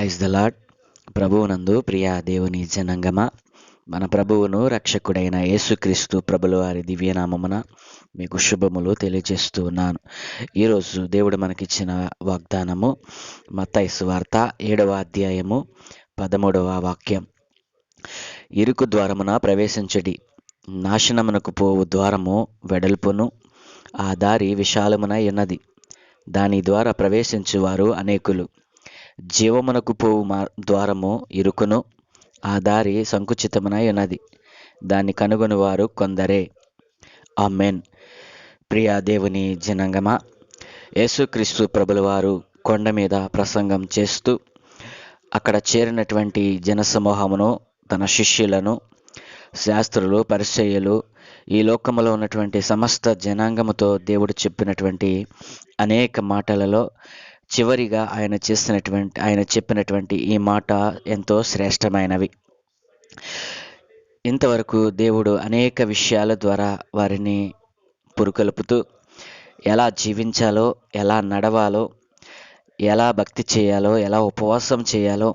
Praise the lord ప్రభువునందు ప్రియా దేవుని జనంగమ మన ప్రభువును రక్షకుడైన యేసుక్రీస్తు ప్రభుల వారి దివ్యనామమున మీకు శుభములు తెలియజేస్తూ ఉన్నాను. ఈరోజు దేవుడు మనకిచ్చిన వాగ్దానము మత్తైసు వార్త ఏడవ అధ్యాయము పదమూడవ వాక్యం. ఇరుకు ద్వారమున ప్రవేశించడి. నాశనమునకు పోవు ద్వారము వెడల్పును ఆ దారి విశాలమునై ఉన్నది. దాని ద్వారా ప్రవేశించువారు అనేకులు. జీవమునకు పోవు మా ద్వారము ఇరుకును ఆ దారి సంకుచితమునై ఉన్నది. దాన్ని కనుగొని వారు కొందరే. ఆమెన్. ప్రియా దేవుని జనంగమా యేసుక్రీస్తు ప్రభుల వారు కొండ మీద ప్రసంగం చేస్తూ అక్కడ చేరినటువంటి జనసమూహమును తన శిష్యులను శాస్త్రులు పరిచయలు ఈ లోకములో ఉన్నటువంటి సమస్త జనాంగముతో దేవుడు చెప్పినటువంటి అనేక మాటలలో చివరిగా ఆయన చేసినటువంటి ఆయన చెప్పినటువంటి ఈ మాట ఎంతో శ్రేష్టమైనవి. ఇంతవరకు దేవుడు అనేక విషయాల ద్వారా వారిని పురుకొల్పుతూ ఎలా జీవించాలో ఎలా నడవాలో ఎలా భక్తి చేయాలో ఎలా ఉపవాసం చేయాలో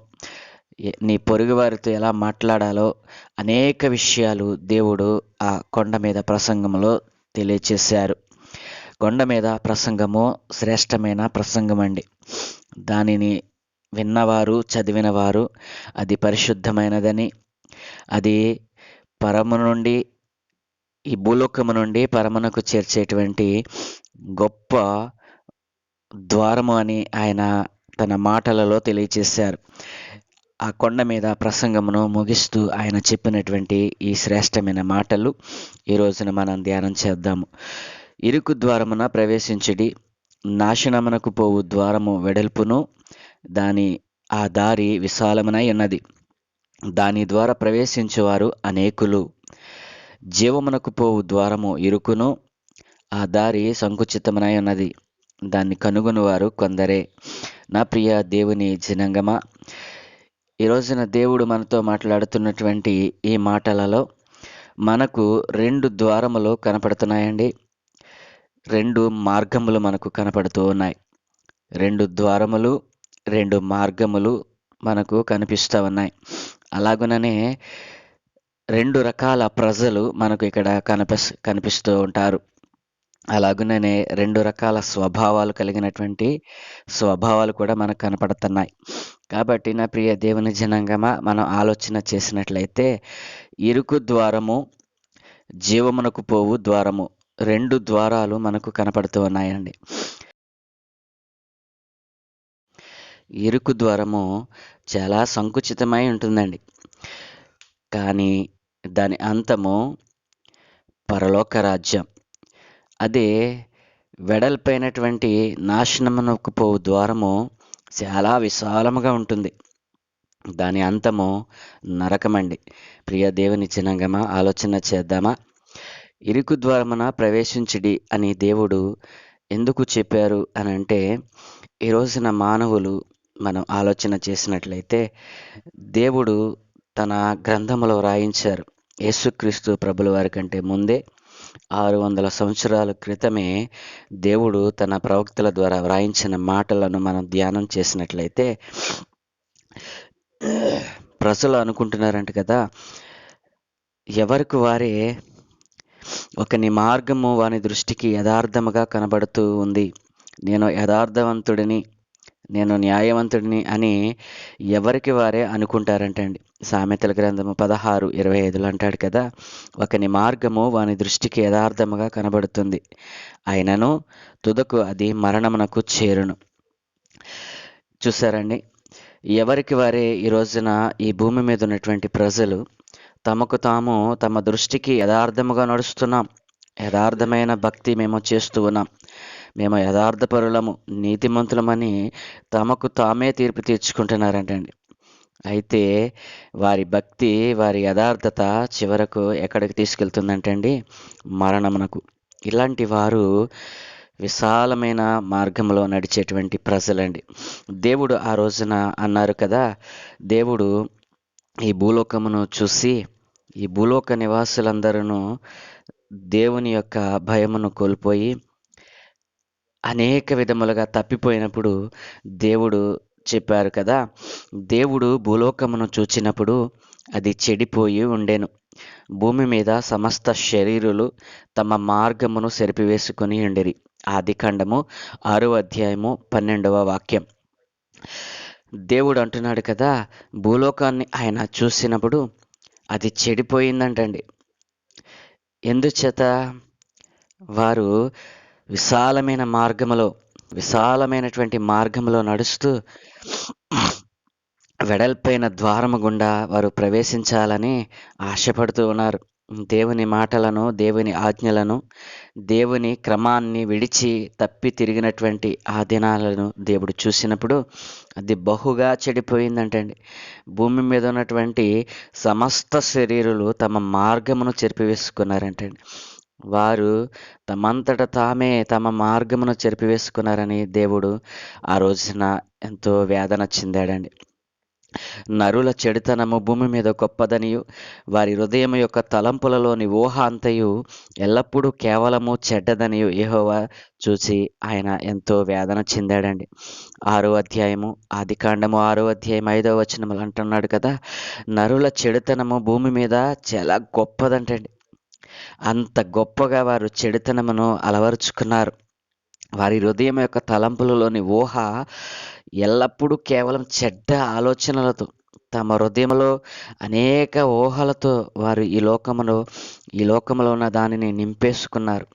నీ పొరుగు వారితో ఎలా మాట్లాడాలో అనేక విషయాలు దేవుడు ఆ కొండ మీద ప్రసంగంలో తెలియచేశారు. కొండ మీద ప్రసంగము శ్రేష్టమైన ప్రసంగం అండి దానిని విన్నవారు చదివినవారు అది పరిశుద్ధమైనదని అది పరము నుండి ఈ భూలోకము నుండి పరమునకు చేర్చేటువంటి గొప్ప ద్వారము అని ఆయన తన మాటలలో తెలియచేశారు. ఆ కొండ మీద ప్రసంగమును ముగిస్తూ ఆయన చెప్పినటువంటి ఈ శ్రేష్టమైన మాటలు ఈ రోజున మనం ధ్యానం చేద్దాము. ఇరుకు ద్వారమున ప్రవేశించడి. నాశనమునకు పోవు ద్వారము వెడల్పును. దాని ఆ దారి విశాలమునై ఉన్నది. దాని ద్వారా ప్రవేశించేవారు అనేకులు. జీవమునకు పోవు ద్వారము ఇరుకును. ఆ దారి సంకుచితమునై ఉన్నది. దాన్ని కనుగొనివారు కొందరే. నా ప్రియ దేవుని జనంగమా ఈ రోజున దేవుడు మనతో మాట్లాడుతున్నటువంటి ఈ మాటలలో మనకు రెండు ద్వారములు కనపడుతున్నాయండి. రెండు మార్గములు మనకు కనపడుతూ ఉన్నాయి. రెండు ద్వారములు రెండు మార్గములు మనకు కనిపిస్తూ ఉన్నాయి. అలాగుననే రెండు రకాల ప్రజలు మనకు ఇక్కడ కనిపి కనిపిస్తూ ఉంటారు. అలాగుననే రెండు రకాల స్వభావాలు కలిగినటువంటి స్వభావాలు కూడా మనకు కనపడుతున్నాయి. కాబట్టి నా ప్రియ దేవుని జనాంగమా మనం ఆలోచన చేసినట్లయితే ఇరుకు ద్వారము జీవమునకు పోవు ద్వారము. రెండు ద్వారాలు మనకు కనపడుతూ ఉన్నాయండి. ఇరుకు ద్వారము చాలా సంకుచితమై ఉంటుందండి. కానీ దాని అంతము పరలోక రాజ్యం. అదే వెడల్పైనటువంటి నాశనమునకు పోవు ద్వారము చాలా విశాలముగా ఉంటుంది. దాని అంతము నరకమండి. ప్రియ దేవుని జనంగమా ఆలోచన చేద్దామా? ఇరుకు ద్వారమున ప్రవేశించిడి అని దేవుడు ఎందుకు చెప్పారు అని అంటే ఈ రోజున మానవులు మనం ఆలోచన చేసినట్లయితే దేవుడు తన గ్రంథములో రాయించారు యేసుక్రీస్తు ప్రభుల వారి కంటే ముందే. ఆరు వందల సంవత్సరాల క్రితమే దేవుడు తన ప్రవక్తల ద్వారా వ్రాయించిన మాటలను మనం ధ్యానం చేసినట్లయితే ప్రజలు అనుకుంటున్నారంట కదా ఎవరికి వారే ఒకని మార్గము వాని దృష్టికి యథార్థముగా కనబడుతూ ఉంది. నేను యథార్థవంతుడిని నేను న్యాయవంతుడిని అని ఎవరికి వారే అనుకుంటారంటండి. సామెతల గ్రంథము పదహారు ఇరవై ఐదులో అంటాడు కదా ఒకని మార్గము వాని దృష్టికి యథార్థముగా కనబడుతుంది. అయినను తుదకు అది మరణమునకు చేరును. చూసారండి ఎవరికి వారే ఈ రోజున ఈ భూమి మీద ఉన్నటువంటి ప్రజలు తమకు తాము తమ దృష్టికి యథార్థముగా నడుస్తున్నాం. యథార్థమైన భక్తి మేము చేస్తూ ఉన్నాం. మేము యథార్థపరులము నీతిమంతులమని తమకు తామే తీర్పు తీర్చుకుంటున్నారంటండి. అయితే వారి భక్తి వారి యథార్థత చివరకు ఎక్కడికి తీసుకెళ్తుందంటండి? మరణమునకు. ఇలాంటి వారు విశాలమైన మార్గంలో నడిచేటువంటి ప్రజలండి. దేవుడు ఆ రోజున అన్నారు కదా దేవుడు ఈ భూలోకమును చూసి ఈ భూలోక నివాసులందరూ దేవుని యొక్క భయమును కోల్పోయి అనేక విధములుగా తప్పిపోయినప్పుడు దేవుడు చెప్పారు కదా దేవుడు భూలోకమును చూచినప్పుడు అది చెడిపోయి ఉండెను. భూమి మీద సమస్త శరీరులు తమ మార్గమును సెరిపివేసుకుని ఉండిరి. ఆదికాండము ఆరో అధ్యాయము పన్నెండవ వాక్యం. దేవుడు అంటున్నాడు కదా భూలోకాన్ని ఆయన చూసినప్పుడు అది చెడిపోయిందంటండి. ఎందుచేత? వారు విశాలమైన మార్గములో విశాలమైనటువంటి మార్గంలో నడుస్తూ వెడల్పైన ద్వారము గుండా వారు ప్రవేశించాలని ఆశపడుతూ ఉన్నారు. దేవుని మాటలను దేవుని ఆజ్ఞలను దేవుని క్రమాన్ని విడిచి తప్పి తిరిగినటువంటి ఆ దినాలను దేవుడు చూసినప్పుడు అది బహుగా చెడిపోయిందంటండి భూమి మీద ఉన్నటువంటి సమస్త శరీరులు తమ మార్గమును చెరిపివేసుకున్నారంటండి వారు తమంతట తామే తమ మార్గమును చెరిపివేసుకున్నారని దేవుడు ఆ రోజున ఎంతో వేదన చెందాడండి. నరుల చెడుతనము భూమి మీద గొప్పదనియు వారి హృదయం యొక్క తలంపులలోని ఊహ అంతయు ఎల్లప్పుడూ కేవలము చెడ్డదనియు. యెహోవా చూసి ఆయన ఎంతో వేదన చెందాడండి. ఆరో అధ్యాయము ఆది కాండము ఆరో అధ్యాయం ఐదవ వచనములు అంటున్నాడు కదా నరుల చెడుతనము భూమి మీద చాలా గొప్పదంటండి. అంత గొప్పగా వారు చెడుతనమును అలవరుచుకున్నారు. వారి హృదయం యొక్క తలంపులలోని ఊహ ఎల్లప్పుడూ కేవలం చెడ్డ ఆలోచనలతో తమ హృదయంలో అనేక ఊహలతో వారు ఈ లోకములో ఈ లోకంలో ఉన్న దానిని నింపేసుకున్నారు.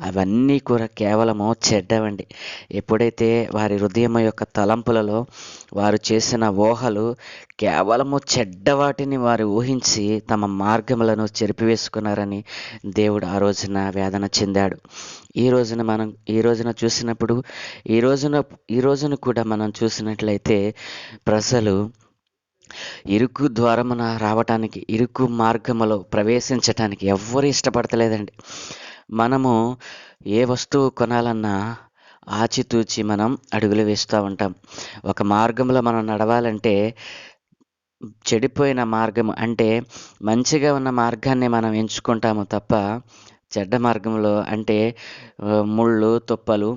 అవన్నీ కూడా కేవలము చెడ్డవండి. ఎప్పుడైతే వారి హృదయం యొక్క తలంపులలో వారు చేసిన ఊహలు కేవలము చెడ్డ వాటిని వారు ఊహించి తమ మార్గములను చెరిపివేసుకున్నారని దేవుడు ఆ రోజున వేదన చెందాడు. ఈ రోజున మనం ఈ రోజున చూసినప్పుడు ఈ రోజున ఈ రోజున కూడా మనం చూసినట్లయితే ప్రజలు ఇరుకు ద్వారమున రావటానికి ఇరుకు మార్గములో ప్రవేశించటానికి ఎవ్వరు ఇష్టపడతలేదండి. మనము ఏ వస్తువు కొనాలన్నా ఆచితూచి మనం అడుగులు వేస్తూ ఉంటాం. ఒక మార్గంలో మనం నడవాలంటే చెడిపోయిన మార్గం అంటే మంచిగా ఉన్న మార్గాన్ని మనం ఎంచుకుంటాము తప్ప చెడ్డ మార్గంలో అంటే ముళ్ళు తుప్పలు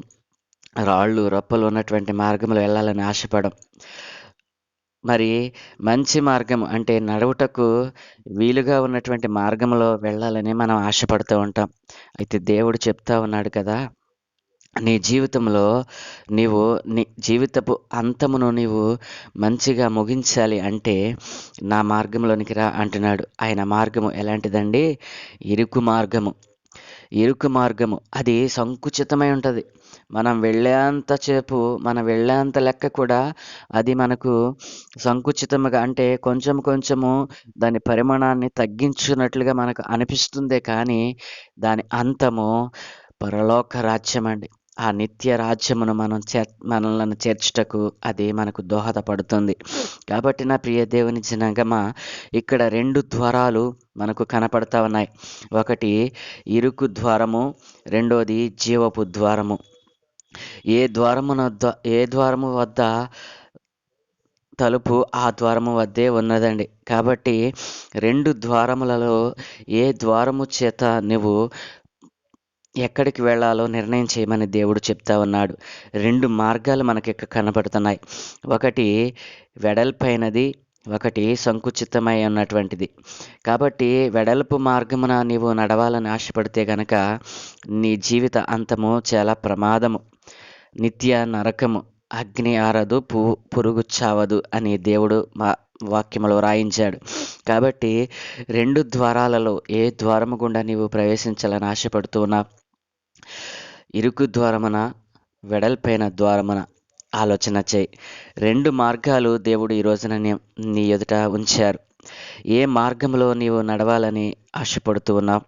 రాళ్ళు రప్పలు ఉన్నటువంటి మార్గంలో వెళ్ళాలని ఆశపడం. మరి మంచి మార్గం అంటే నడువుటకు వీలుగా ఉన్నటువంటి మార్గంలో వెళ్ళాలని మనం ఆశపడుతూ ఉంటాం. అయితే దేవుడు చెప్తా ఉన్నాడు కదా నీ జీవితంలో నీవు నీ జీవితపు అంతమును నీవు మంచిగా ముగించాలి అంటే నా మార్గంలోనికి రా అంటున్నాడు. ఆయన మార్గము ఎలాంటిదండి? ఇరుకు మార్గము. ఇరుకు మార్గము. అది సంకుచితమై ఉంటుంది. మనం వెళ్ళేంత సేపు మనం వెళ్ళేంత లెక్క కూడా అది మనకు సంకుచితముగా అంటే కొంచెం కొంచెము దాని పరిమాణాన్ని తగ్గించున్నట్లుగా మనకు అనిపిస్తుందే కానీ దాని అంతము పరలోక రాజ్యం అండి. ఆ నిత్య రాజ్యమును మనం చే మనలను చేర్చుటకు అది మనకు దోహదపడుతుంది. కాబట్టి నా ప్రియ దేవుని జనగమ ఇక్కడ రెండు ద్వారాలు మనకు కనపడతా ఉన్నాయి. ఒకటి ఇరుకు ద్వారము. రెండోది జీవపు ద్వారము. ఏ ద్వారమున ఏ ద్వారము వద్ద తలుపు ఆ ద్వారము వద్దే ఉన్నదండి. కాబట్టి రెండు ద్వారములలో ఏ ద్వారము చేత నువ్వు ఎక్కడికి వెళ్ళాలో నిర్ణయం చేయమని దేవుడు చెప్తా ఉన్నాడు. రెండు మార్గాలు మనకి ఇక్కడ ఒకటి వెడల్పైనది ఒకటి సంకుచితమై ఉన్నటువంటిది. కాబట్టి వెడల్పు మార్గమున నీవు నడవాలని ఆశపడితే గనక నీ జీవిత అంతము చాలా ప్రమాదము. నిత్య నరకము అగ్ని ఆరదు పు పురుగు చావదు అని దేవుడు మా వాక్యములో రాయించాడు. కాబట్టి రెండు ద్వారాలలో ఏ ద్వారము గుండా నీవు ప్రవేశించాలని ఆశపడుతూ ఉన్నా ఇరుకు ద్వారమున వెడల్పైన ద్వారమున ఆలోచన చేయి. రెండు మార్గాలు దేవుడు ఈ రోజున నీ- ఎదుట ఉంచారు. ఏ మార్గంలో నీవు నడవాలని ఆశపడుతూ ఉన్నావు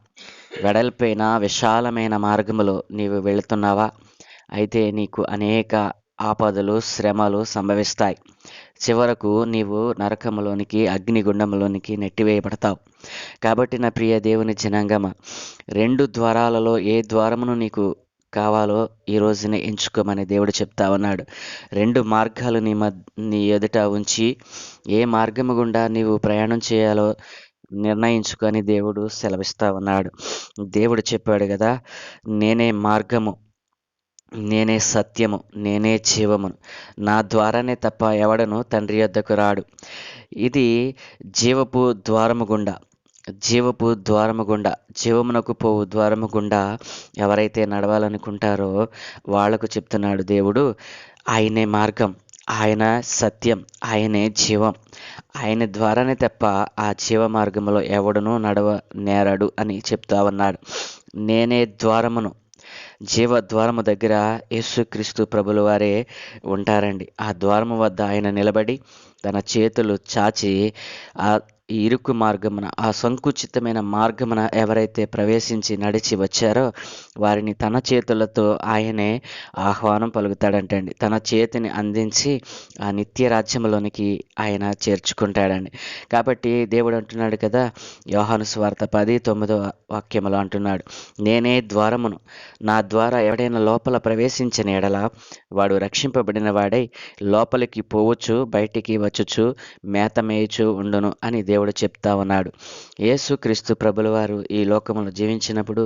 వెడల్పైన విశాలమైన మార్గములో నీవు వెళుతున్నావా? అయితే నీకు అనేక ఆపదలు శ్రమలు సంభవిస్తాయి. చివరకు నీవు నరకములోనికి అగ్నిగుండంలోనికి నెట్టివేయబడతావు. కాబట్టి నా ప్రియ దేవుని జనాంగమ రెండు ద్వారాలలో ఏ ద్వారమును నీకు కావాలో ఈ రోజునే ఎంచుకోమని దేవుడు చెప్తా ఉన్నాడు. రెండు మార్గాలు నీ మద్ నీ ఎదుట ఉంచి ఏ మార్గము గుండా నీవు ప్రయాణం చేయాలో నిర్ణయించుకొని దేవుడు సెలవిస్తా ఉన్నాడు. దేవుడు చెప్పాడు కదా నేనే మార్గము. నేనే సత్యము నేనే జీవమును నా ద్వారానే తప్ప ఎవడను తండ్రి యొద్దకు రాడు. ఇది జీవపు ద్వారము గుండా జీవపు ద్వారము గుండా జీవమునకు పోవు ద్వారము గుండా ఎవరైతే నడవాలనుకుంటారో వాళ్ళకు చెప్తున్నాడు దేవుడు ఆయనే మార్గం ఆయన సత్యం ఆయనే జీవం. ఆయన ద్వారానే తప్ప ఆ జీవ మార్గంలో ఎవడునూ నడవ నేరడు అని చెప్తా ఉన్నాడు. నేనే ద్వారమును జీవ ద్వారము దగ్గర యేసుక్రీస్తు ప్రభుల వారే ఉంటారండి. ఆ ద్వారము వద్ద ఆయన నిలబడి తన చేతులు చాచి ఈ ఇరుకు మార్గమున ఆ సంకుచితమైన మార్గమున ఎవరైతే ప్రవేశించి నడిచి వచ్చారో వారిని తన చేతులతో ఆయనే ఆహ్వానం పలుకుతాడంటండి. తన చేతిని అందించి ఆ నిత్య రాజ్యంలోనికి ఆయన చేర్చుకుంటాడండి. కాబట్టి దేవుడు అంటున్నాడు కదా యోహాను స్వార్థ పది తొమ్మిదో వాక్యములో అంటున్నాడు నేనే ద్వారమును. నా ద్వారా ఎవడైనా లోపల ప్రవేశించిన ఎడల వాడు రక్షింపబడిన వాడై లోపలికి పోవచ్చు బయటికి వచ్చుచు మేత మేయచు ఉండును అని దేవుడు దేవుడు చెప్తా ఉన్నాడు. యేసుక్రీస్తు ప్రభుల వారు ఈ లోకములో జీవించినప్పుడు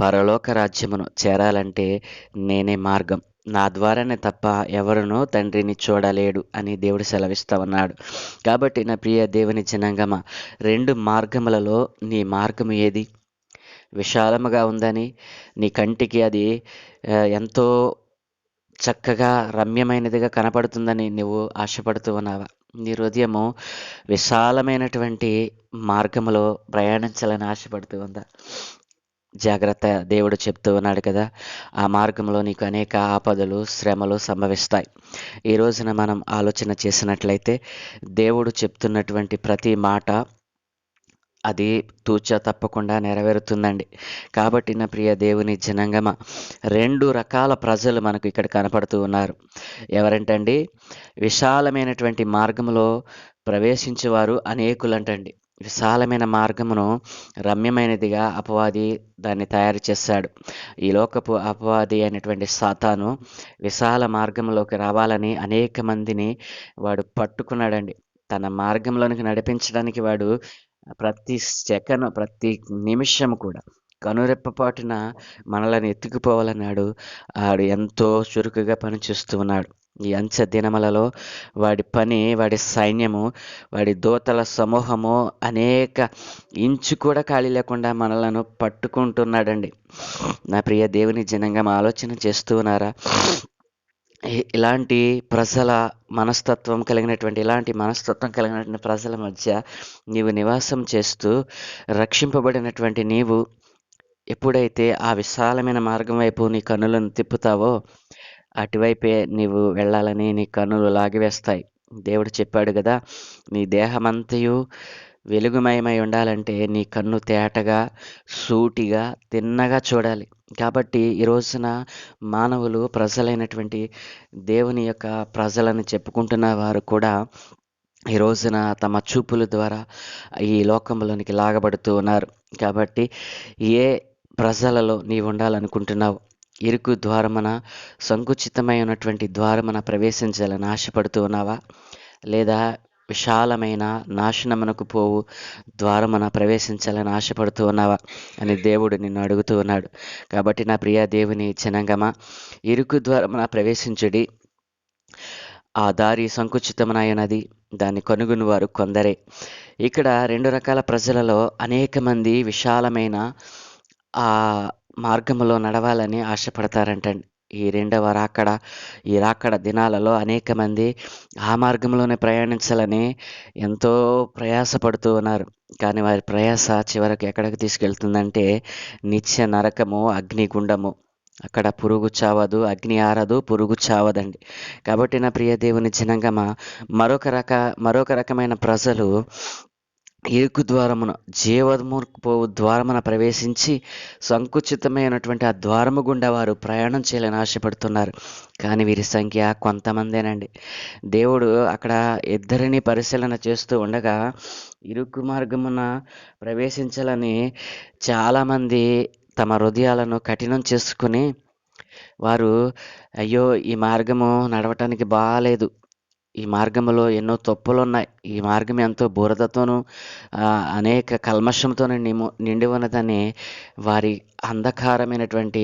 పరలోక రాజ్యమును చేరాలంటే నేనే మార్గం. నా ద్వారానే తప్ప ఎవరునూ తండ్రిని చూడలేడు అని దేవుడు సెలవిస్తా ఉన్నాడు. కాబట్టి నా ప్రియ దేవుని జనంగమ రెండు మార్గములలో నీ మార్గము ఏది? విశాలముగా ఉందని నీ కంటికి అది ఎంతో చక్కగా రమ్యమైనదిగా కనపడుతుందని నువ్వు ఆశపడుతూ ఉన్నావా? నీ హృదయము విశాలమైనటువంటి మార్గములో ప్రయాణించాలని ఆశపడుతూ ఉందా? జాగ్రత్త దేవుడు చెప్తూ ఉన్నాడు కదా ఆ మార్గంలో నీకు అనేక ఆపదలు శ్రమలు సంభవిస్తాయి. ఈ రోజున మనం ఆలోచన చేసినట్లయితే దేవుడు చెప్తున్నటువంటి ప్రతి మాట అది తూచా తప్పకుండా నెరవేరుతుందండి. కాబట్టి నా ప్రియ దేవుని జనంగమ రెండు రకాల ప్రజలు మనకు ఇక్కడ కనపడుతూ ఉన్నారు. ఎవరంటండి? విశాలమైనటువంటి మార్గములో ప్రవేశించేవారు అనేకులంటండి. విశాలమైన మార్గమును రమ్యమైనదిగా అపవాది దాన్ని తయారు చేశాడు ఈ లోకపు అపవాది అయినటువంటి సాతాను విశాల మార్గంలోకి రావాలని అనేక మందిని వాడు పట్టుకున్నాడండి. తన మార్గంలోనికి నడిపించడానికి వాడు ప్రతి సెకను ప్రతి నిమిషం కూడా కనురెప్పపాటున మనలను ఎత్తుకుపోవాలన్నాడు. ఆడు ఎంతో చురుకుగా పనిచేస్తూ ఉన్నాడు. ఈ అంచె దినములలో వాడి పని వాడి సైన్యము వాడి దోతల సమూహము అనేక ఇంచు కూడా ఖాళీ లేకుండా మనలను పట్టుకుంటున్నాడండి. నా ప్రియ దేవుని జనంగా ఆలోచన చేస్తూ ఉన్నారా? ఇలాంటి ప్రజల మనస్తత్వం కలిగినటువంటి ఇలాంటి మనస్తత్వం కలిగినటువంటి ప్రజల మధ్య నీవు నివాసం చేస్తూ రక్షింపబడినటువంటి నీవు ఎప్పుడైతే ఆ విశాలమైన మార్గం వైపు నీ కన్నులను తిప్పుతావో అటువైపే నీవు వెళ్ళాలని నీ కన్నులు లాగివేస్తాయి. దేవుడు చెప్పాడు కదా నీ దేహమంతయు వెలుగుమయమై ఉండాలంటే నీ కన్ను తేటగా సూటిగా తిన్నగా చూడాలి. కాబట్టి ఈ రోజున మానవులు ప్రజలైనటువంటి దేవుని యొక్క ప్రజలని చెప్పుకుంటున్న వారు కూడా ఈ రోజున తమ చూపుల ద్వారా ఈ లోకంలోనికి లాగబడుతూ ఉన్నారు. కాబట్టి ఏ ప్రజలలో నీవు ఉండాలనుకుంటున్నావు? ఇరుకు ద్వారమున సంకుచితమైనటువంటి ద్వారమున ప్రవేశించాలని ఆశపడుతూ ఉన్నావా? లేదా విశాలమైన నాశనమునకు పోవు ద్వారమున ప్రవేశించాలని ఆశపడుతూ ఉన్నావా? అని దేవుడు నిన్ను అడుగుతూ ఉన్నాడు. కాబట్టి నా ప్రియ దేవుని జనంగమా ఇరుకు ద్వారమున ప్రవేశించుడి. ఆ దారి సంకుచితమునైనది దాన్ని కనుగొని వారు కొందరే. ఇక్కడ రెండు రకాల ప్రజలలో అనేక మంది విశాలమైన ఆ మార్గములో నడవాలని ఆశపడతారంటండి. ఈ రెండవ రాకడ ఈ రాకడ దినాలలో అనేక మంది ఆ మార్గంలోనే ప్రయాణించాలని ఎంతో ప్రయాసపడుతూ ఉన్నారు. కానీ వారి ప్రయాస చివరకు ఎక్కడికి తీసుకెళ్తుందంటే నిత్య నరకము అగ్నిగుండము. అక్కడ పురుగు చావదు అగ్ని ఆరదు పురుగు చావదండి. కాబట్టి నా ప్రియ దేవుని జనంగమ మరొక రక మరొక రకమైన ప్రజలు ఇరుకు ద్వారమున జీవము ద్వారమున ప్రవేశించి సంకుచితమైనటువంటి ఆ ద్వారము గుండా వారు ప్రయాణం చేయాలని ఆశపడుతున్నారు. కానీ వీరి సంఖ్య కొంతమందేనండి. దేవుడు అక్కడ ఇద్దరిని పరిశీలన చేస్తూ ఉండగా ఇరుకు మార్గమున ప్రవేశించాలని చాలామంది తమ హృదయాలను కఠినం చేసుకుని వారు అయ్యో ఈ మార్గము నడవటానికి బాగాలేదు ఈ మార్గంలో ఎన్నో తప్పులు ఉన్నాయి ఈ మార్గం ఎంతో బురదతోనూ అనేక కల్మషంతో నిము నిండి ఉన్నదని వారి అంధకారమైనటువంటి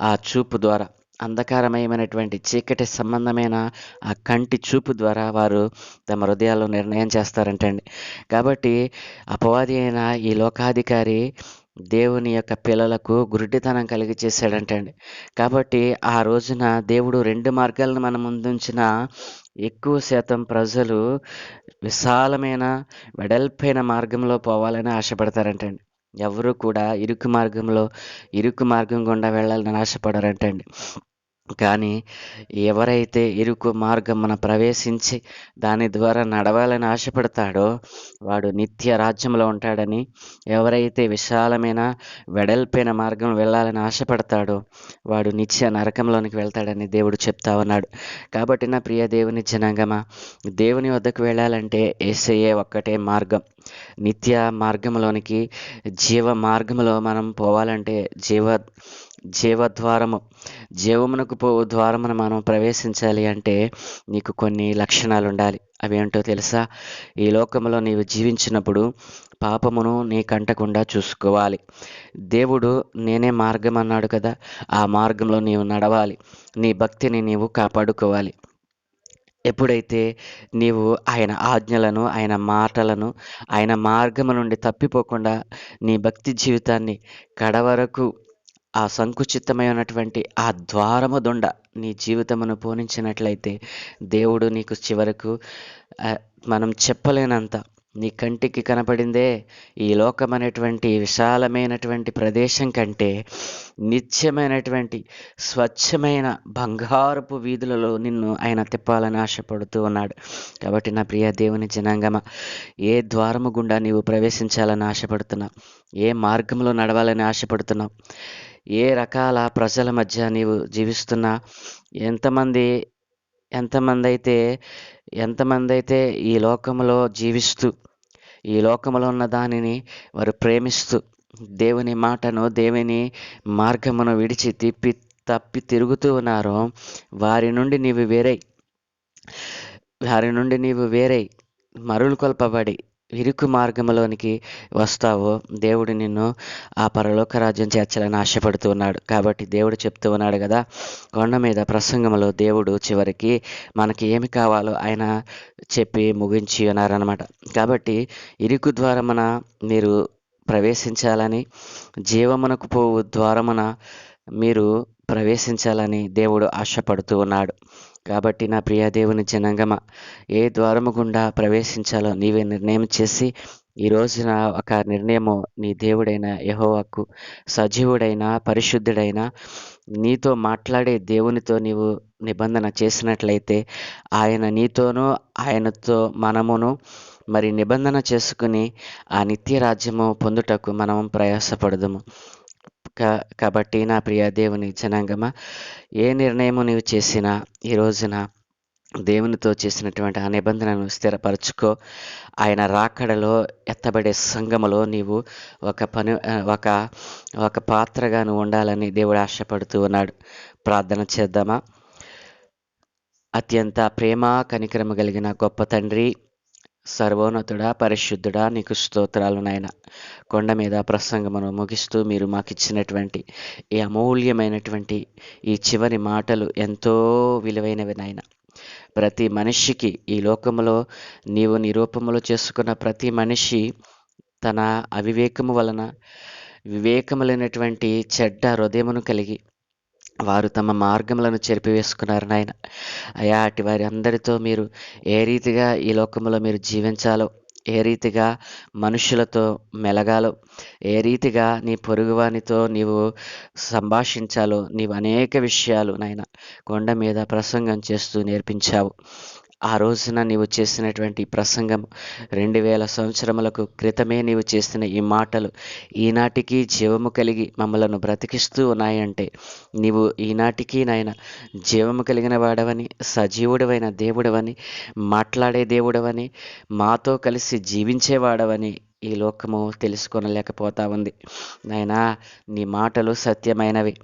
ఆ చూపు ద్వారా అంధకారమయమైనటువంటి చీకటి సంబంధమైన ఆ కంటి చూపు ద్వారా వారు తమ హృదయాల్లో నిర్ణయం చేస్తారంటండి. కాబట్టి అపవాది అయిన ఈ లోకాధికారి దేవుని యొక్క పిల్లలకు గురుడితనం కలిగి చేశాడంటండి. కాబట్టి ఆ రోజున దేవుడు రెండు మార్గాలను మన ముందుంచిన ఎక్కువ శాతం ప్రజలు విశాలమైన వెడల్పైన మార్గంలో పోవాలని ఆశపడతారంటండి. ఎవరు కూడా ఇరుకు మార్గంలో ఇరుకు మార్గం గుండా వెళ్ళాలని ఆశపడరంటండి. కానీ ఎవరైతే ఇరుకు మార్గమున ప్రవేశించి దాని ద్వారా నడవాలని ఆశపడతాడో వాడు నిత్య రాజ్యంలో ఉంటాడని ఎవరైతే విశాలమైన వెడల్పైన మార్గం వెళ్ళాలని ఆశపడతాడో వాడు నిత్య నరకంలోనికి వెళ్తాడని దేవుడు చెప్తా ఉన్నాడు. కాబట్టి నా ప్రియ దేవుని జనాంగమా దేవుని వద్దకు వెళ్ళాలంటే ఏసయ్యే ఒక్కటే మార్గం. నిత్య మార్గంలోనికి జీవ మార్గంలో మనం పోవాలంటే జీవ జీవద్వారము జీవమునకు పో ద్వారమును మనం ప్రవేశించాలి అంటే నీకు కొన్ని లక్షణాలు ఉండాలి. అవేంటో తెలుసా? ఈ లోకంలో నీవు జీవించినప్పుడు పాపమును నీ కంటకుండా చూసుకోవాలి. దేవుడు నేనే మార్గం అన్నాడు కదా ఆ మార్గంలో నీవు నడవాలి. నీ భక్తిని నీవు కాపాడుకోవాలి. ఎప్పుడైతే నీవు ఆయన ఆజ్ఞలను ఆయన మాటలను ఆయన మార్గము నుండి తప్పిపోకుండా నీ భక్తి జీవితాన్ని కడవరకు ఆ సంకుచితమైనటువంటి ఆ ద్వారము దొండ నీ జీవితమును పూనించినట్లయితే దేవుడు నీకు చివరకు మనం చెప్పలేనంత నీ కంటికి కనపడిందే ఈ లోకం అనేటువంటి విశాలమైనటువంటి ప్రదేశం కంటే నిత్యమైనటువంటి స్వచ్ఛమైన బంగారపు వీధులలో నిన్ను ఆయన తిప్పాలని ఆశపడుతూ ఉన్నాడు. కాబట్టి నా ప్రియ దేవుని జనాంగమ ఏ ద్వారము గుండా నీవు ప్రవేశించాలని ఆశపడుతున్నావు? ఏ మార్గంలో నడవాలని ఆశపడుతున్నావు? ఏ రకాల ప్రజల మధ్య నీవు జీవిస్తున్నా? ఎంతమంది ఎంతమంది అయితే ఎంతమంది అయితే ఈ లోకంలో జీవిస్తూ ఈ లోకములో ఉన్న దానిని వారు ప్రేమిస్తూ దేవుని మాటను దేవుని మార్గమును విడిచి తిప్పి తప్పి తిరుగుతూ ఉన్నారో వారి నుండి నీవు వేరై వారి నుండి నీవు వేరై మరులు కొల్పబడి ఇరుకు మార్గంలోనికి వస్తావో దేవుడు నిన్ను ఆ పరలోక రాజ్యం చేర్చాలని ఆశపడుతూ ఉన్నాడు. కాబట్టి దేవుడు చెప్తూ ఉన్నాడు కదా కొండ మీద ప్రసంగంలో దేవుడు చివరికి మనకి ఏమి కావాలో ఆయన చెప్పి ముగించి ఉన్నారనమాట కాబట్టి ఇరుకు ద్వారమున మీరు ప్రవేశించాలని జీవమునకు పోవు ద్వారమున మీరు ప్రవేశించాలని దేవుడు ఆశపడుతూ ఉన్నాడు. కాబట్టి నా ప్రియ దేవుని ఏ ద్వారము గుండా ప్రవేశించాలో నీవే నిర్ణయం చేసి ఈ రోజున ఒక నిర్ణయము నీ దేవుడైన యహోవాకు సజీవుడైన పరిశుద్ధుడైన నీతో మాట్లాడే దేవునితో నీవు నిబంధన చేసినట్లయితే ఆయన నీతోనూ ఆయనతో మనమును మరి నిబంధన చేసుకుని ఆ నిత్య రాజ్యము పొందుటకు మనం ప్రయాసపడదుము. కాబట్టి నా ప్రియ దేవుని జనాంగమ ఏ నిర్ణయము నీవు చేసినా ఈ రోజున దేవునితో చేసినటువంటి ఆ నిబంధనను స్థిరపరచుకో. ఆయన రాకడలో ఎత్తబడే సంఘములో నీవు ఒక పని ఒక ఒక పాత్రగా నువ్వు ఉండాలని దేవుడు ఆశపడుతూ ఉన్నాడు. ప్రార్థన చేద్దామా? అత్యంత ప్రేమ కనికరము కలిగిన గొప్ప తండ్రి సర్వోన్నతుడా పరిశుద్ధుడా నీకు స్తోత్రాలు నాయన. కొండ మీద ప్రసంగమును ముగిస్తూ మీరు మాకు ఇచ్చినటువంటి ఈ అమూల్యమైనటువంటి ఈ చివరి మాటలు ఎంతో విలువైనవి నాయన. ప్రతి మనిషికి ఈ లోకములో నీవు నిరూపములు చేసుకున్న ప్రతి మనిషి తన అవివేకము వలన వివేకము లేనటువంటి చెడ్డ హృదయమును కలిగి వారు తమ మార్గములను చెరిపివేసుకున్నారు నాయన. అయా అటు వారి అందరితో మీరు ఏ రీతిగా ఈ లోకంలో మీరు జీవించాలో ఏ రీతిగా మనుషులతో మెలగాలో ఏ రీతిగా నీ పొరుగువానితో నీవు సంభాషించాలో నీవు అనేక విషయాలు నాయన కొండ మీద ప్రసంగం చేస్తూ నేర్పించావు. ఆ రోజున నీవు చేసినటువంటి ప్రసంగం రెండు వేల సంవత్సరములకు క్రితమే నీవు చేసిన ఈ మాటలు ఈనాటికి జీవము కలిగి మమ్మలను బ్రతికిస్తూ ఉన్నాయంటే నీవు ఈనాటికి నాయన జీవము కలిగిన వాడవని సజీవుడవైన దేవుడవని మాట్లాడే దేవుడవని మాతో కలిసి జీవించేవాడవని ఈ లోకము తెలుసుకొనలేకపోతా ఉంది. నాయనా నీ మాటలు సత్యమైనవి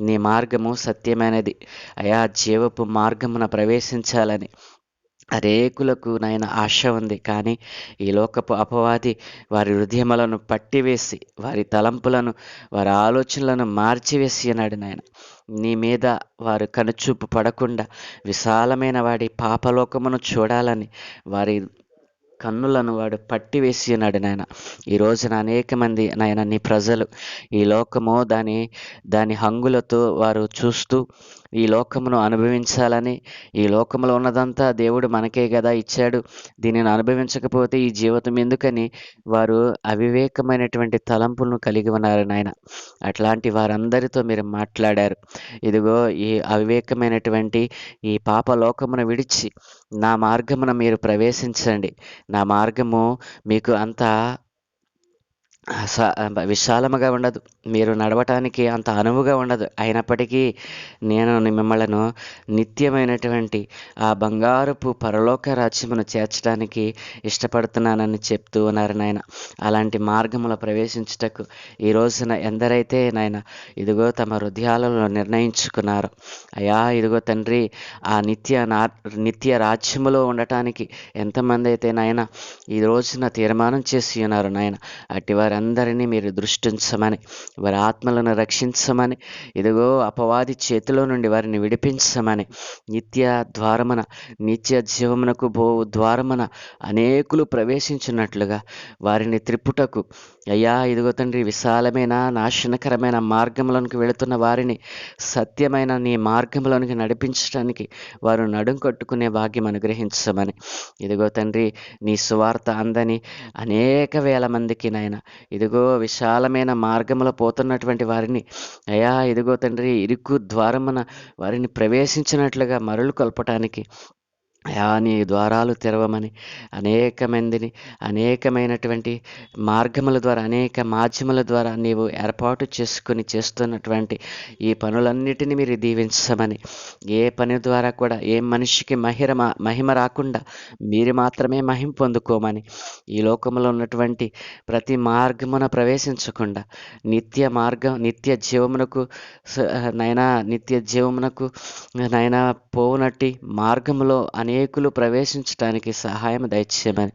నీ మార్గము సత్యమైనది. అయా జీవపు మార్గమున ప్రవేశించాలని అనేకులకు నాయన ఆశ ఉంది. కానీ ఈ లోకపు అపవాది వారి హృదయములను పట్టివేసి వారి తలంపులను వారి ఆలోచనలను మార్చివేసి అన్నాడు నాయన. నీ మీద వారు కనుచూపు పడకుండా విశాలమైన వాడి పాపలోకమును చూడాలని వారి కన్నులను వాడు పట్టివేసి ఉన్నాడు నాయన. ఈ రోజున అనేక మంది నాయన నీ ప్రజలు ఈ లోకము దాని దాని హంగులతో వారు చూస్తూ ఈ లోకమును అనుభవించాలని ఈ లోకంలో ఉన్నదంతా దేవుడు మనకే కదా ఇచ్చాడు. దీనిని అనుభవించకపోతే ఈ జీవితం ఎందుకని? వారు అవివేకమైనటువంటి తలంపులను కలిగి ఉన్నారు నాయన. అట్లాంటి వారందరితో మీరు మాట్లాడారు. ఇదిగో ఈ అవివేకమైనటువంటి ఈ పాప లోకమును విడిచి నా మార్గమున మీరు ప్రవేశించండి. నా మార్గము మీకు అంత విశాలముగా ఉండదు. మీరు నడవటానికి అంత అనువుగా ఉండదు. అయినప్పటికీ నేను మిమ్మలను నిత్యమైనటువంటి ఆ బంగారపు పరలోక రాజ్యమును చేర్చడానికి ఇష్టపడుతున్నానని చెప్తూ ఉన్నారు నాయన. అలాంటి మార్గములో ప్రవేశించుటకు ఈ రోజున ఎందరైతే నాయన ఇదిగో తమ హృదయాలలో నిర్ణయించుకున్నారు. అయా ఇదిగో తండ్రి ఆ నిత్య నా నిత్య రాజ్యములో ఉండటానికి ఎంతమంది అయితే నాయన ఈ రోజున తీర్మానం చేసి ఉన్నారు నాయన అట్టి వారందరినీ మీరు దృష్టించమని వారి ఆత్మలను రక్షించమని ఇదిగో అపవాది చేతిలో నుండి వారిని విడిపించమని నిత్య ద్వారమున నిత్య జీవమునకు భో ద్వారమున అనేకులు ప్రవేశించినట్లుగా వారిని త్రిపుటకు అయ్యా ఇదిగో తండ్రి విశాలమైన నాశనకరమైన మార్గంలోనికి వెళుతున్న వారిని సత్యమైన నీ మార్గంలోనికి నడిపించడానికి వారు నడుం కట్టుకునే భాగ్యం అనుగ్రహించమని. ఇదిగో తండ్రి నీ సువార్త అందని అనేక వేల మందికి నాయన ఇదిగో విశాలమైన మార్గంలో పోతున్నటువంటి వారిని అయ్యా ఇదిగో తండ్రి ఇరుకు ద్వారమున వారిని ప్రవేశించినట్లుగా మరలు కొల్పటానికి నీ ద్వారాలు తెరవమని అనేక మందిని అనేకమైనటువంటి మార్గముల ద్వారా అనేక మాధ్యముల ద్వారా నీవు ఏర్పాటు చేసుకుని చేస్తున్నటువంటి ఈ పనులన్నిటిని మీరు దీవించమని. ఏ పని ద్వారా కూడా ఏ మనిషికి మహిమ మహిమ రాకుండా మీరు మాత్రమే మహిమ పొందుకోమని ఈ లోకంలో ఉన్నటువంటి ప్రతి మార్గమున ప్రవేశించకుండా నిత్య మార్గం నిత్య జీవమునకు నైనా నిత్య జీవమునకు నైనా పోనట్టి మార్గములో అనేకులు ప్రవేశించడానికి సహాయం దయచేయమని.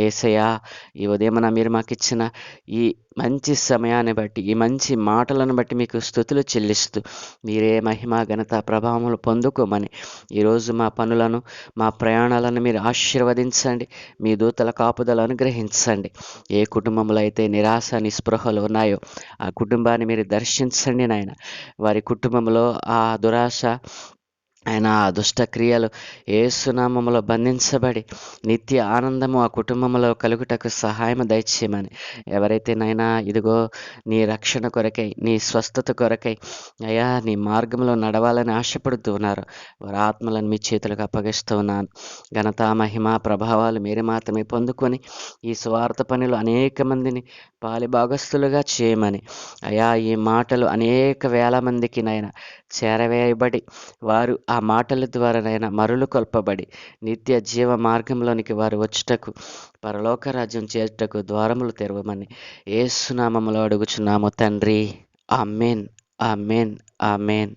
ఏసయా ఈ ఉదయమున మీరు మాకు ఇచ్చిన ఈ మంచి సమయాన్ని బట్టి ఈ మంచి మాటలను బట్టి మీకు స్థుతులు చెల్లిస్తూ మీరే మహిమ ఘనత ప్రభావములు పొందుకోమని. ఈరోజు మా పనులను మా ప్రయాణాలను మీరు ఆశీర్వదించండి మీ దూతల కాపుదలను అనుగ్రహించండి. ఏ కుటుంబంలో అయితే నిరాశ నిస్పృహలు ఉన్నాయో ఆ కుటుంబాన్ని మీరు దర్శించండి నాయన. వారి కుటుంబంలో ఆ దురాశ ఆయన ఆ దుష్ట క్రియలు ఏసునామములో బంధించబడి నిత్య ఆనందము ఆ కుటుంబంలో కలుగుటకు సహాయం దయచేయమని. ఎవరైతే నైనా ఇదిగో నీ రక్షణ కొరకై నీ స్వస్థత కొరకై అయ్యా నీ మార్గంలో నడవాలని ఆశపడుతూ ఉన్నారు. వారి ఆత్మలను మీ చేతులకు అప్పగిస్తూ ఉన్నాను. ఘనత మహిమ ప్రభావాలు మీరు మాత్రమే పొందుకొని ఈ స్వార్థ పనులు అనేక మందిని పాలిభాగస్తులుగా చేయమని. అయా ఈ మాటలు అనేక వేల మందికి నైనా చేరవేయబడి వారు ఆ మాటల ద్వారానైనా మరులు కొల్పబడి నిత్య జీవ మార్గంలోనికి వారు వచ్చుటకు పరలోక రాజ్యం చేరుటకు ద్వారములు తెరవమని ఏసునామములో అడుగుచున్నాము తండ్రి. ఆమెన్. ఆమెన్. ఆమెన్.